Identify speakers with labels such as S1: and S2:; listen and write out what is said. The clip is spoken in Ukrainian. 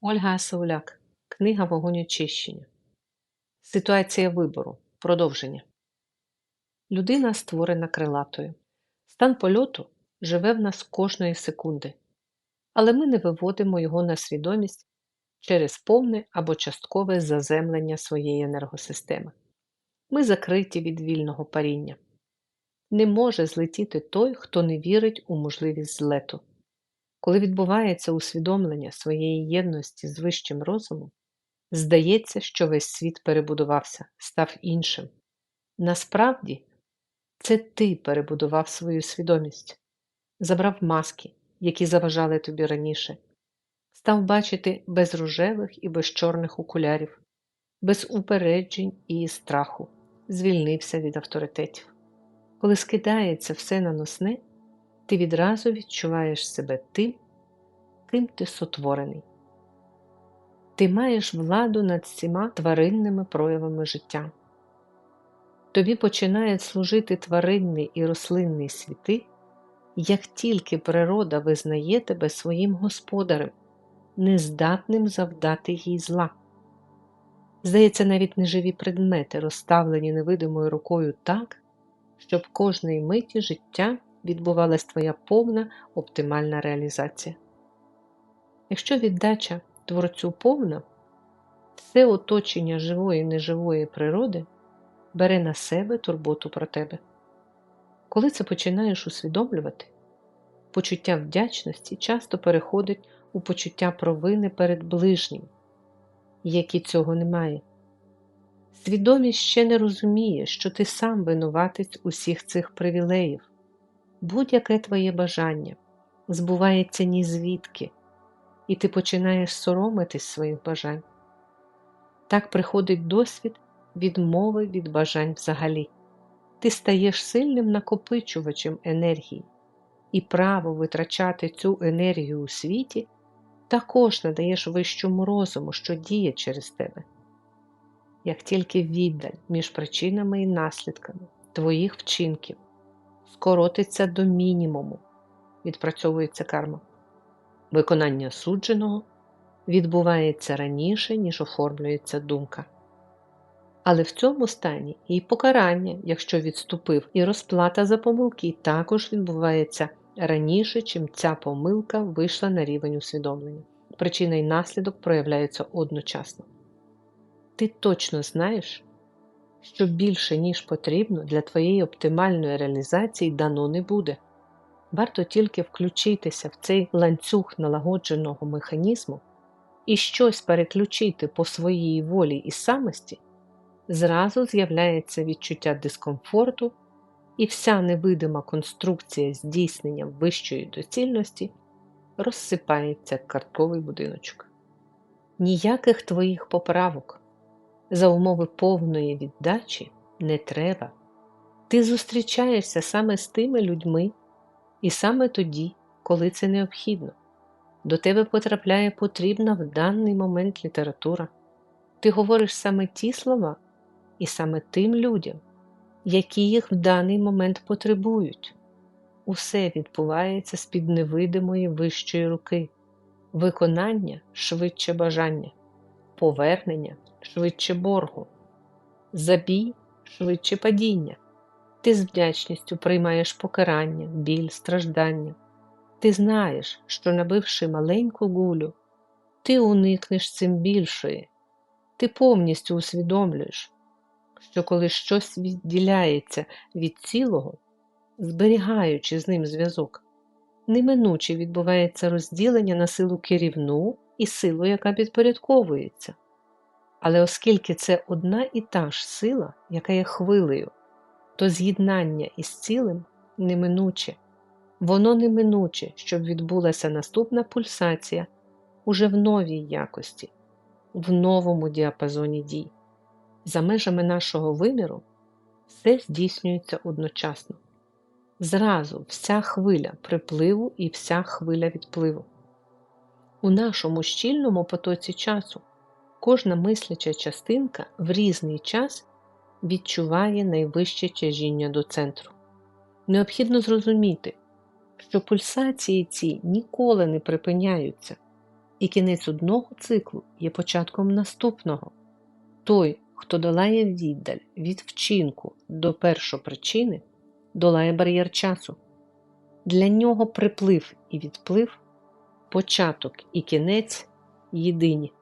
S1: Ольга Асауляк. Книга Вогонь очищення. Ситуація вибору. Продовження. Людина створена крилатою. Стан польоту живе в нас кожної секунди, але ми не виводимо його на свідомість через повне або часткове заземлення своєї енергосистеми. Ми закриті від вільного паріння. Не може злетіти той, хто не вірить у можливість злету. Коли відбувається усвідомлення своєї єдності з вищим розумом, здається, що весь світ перебудувався, став іншим. Насправді, це ти перебудував свою свідомість, забрав маски, які заважали тобі раніше, став бачити без рожевих і без чорних окулярів, без упереджень і страху, звільнився від авторитетів. Коли скидається все наносне, ти відразу відчуваєш себе тим, ким ти сотворений. Ти маєш владу над всіма тваринними проявами життя. Тобі починають служити тваринний і рослинний світи, як тільки природа визнає тебе своїм господарем, нездатним завдати їй зла. Здається, навіть неживі предмети розставлені невидимою рукою так, щоб кожної миті життя відбувалась твоя повна оптимальна реалізація. Якщо віддача творцю повна, все оточення живої і неживої природи бере на себе турботу про тебе. Коли це починаєш усвідомлювати, почуття вдячності часто переходить у почуття провини перед ближнім, які цього немає. Свідомість ще не розуміє, що ти сам винуватець усіх цих привілеїв. Будь-яке твоє бажання збувається ні звідки, і ти починаєш соромитись своїх бажань. Так приходить досвід відмови від бажань взагалі. Ти стаєш сильним накопичувачем енергії, і право витрачати цю енергію у світі також надаєш вищому розуму, що діє через тебе. Як тільки віддаль між причинами і наслідками твоїх вчинків скоротиться до мінімуму, відпрацьовується карма. Виконання судженого відбувається раніше, ніж оформлюється думка. Але в цьому стані і покарання, якщо відступив, і розплата за помилки також відбувається раніше, чим ця помилка вийшла на рівень усвідомлення. Причина і наслідок проявляються одночасно. Ти точно знаєш, що більше, ніж потрібно, для твоєї оптимальної реалізації дано не буде. Варто тільки включитися в цей ланцюг налагодженого механізму і щось переключити по своїй волі і самості, зразу з'являється відчуття дискомфорту, і вся невидима конструкція здійснення вищої доцільності розсипається як картковий будиночок. Ніяких твоїх поправок за умови повної віддачі не треба. Ти зустрічаєшся саме з тими людьми, і саме тоді, коли це необхідно. До тебе потрапляє потрібна в даний момент література. Ти говориш саме ті слова і саме тим людям, які їх в даний момент потребують. Усе відбувається з під невидимої вищої руки, виконання швидше бажання, повернення швидше боргу, забій швидше падіння. Ти з вдячністю приймаєш покарання, біль, страждання. Ти знаєш, що, набивши маленьку гулю, ти уникнеш цим більшої, ти повністю усвідомлюєш, що коли щось відділяється від цілого, зберігаючи з ним зв'язок, неминуче відбувається розділення на силу керівну і силу, яка підпорядковується. Але оскільки це одна і та ж сила, яка є хвилею, то з'єднання із цілим неминуче, воно неминуче, щоб відбулася наступна пульсація уже в новій якості, в новому діапазоні дій. За межами нашого виміру все здійснюється одночасно. Зразу вся хвиля припливу і вся хвиля відпливу. У нашому щільному потоці часу кожна мисляча частинка в різний час відчуває найвище тяжіння до центру. Необхідно зрозуміти, що пульсації ці ніколи не припиняються, і кінець одного циклу є початком наступного. Той, хто долає віддаль від вчинку до першопричини, долає бар'єр часу. Для нього приплив і відплив, початок і кінець єдині.